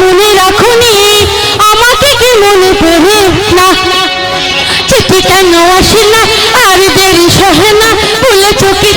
মনে রাখুনি, আমাকে কি মনে পড়ে না? চিঠি কেন আসে না? আর দেরি সহে না? বলে চোখে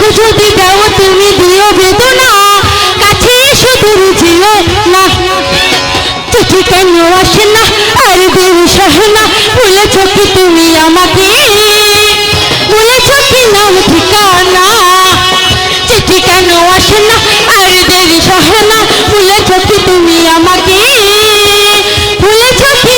সুখ যদি দাও তুমি দিও বেদনা, কাছে শুধু যেও না। চিঠি কেন আসে না, আর দেরি সহনা বলেছ কি তুমি আমাকে বলেছ কি নাম ঠিকানা। চিঠি কেন আসে না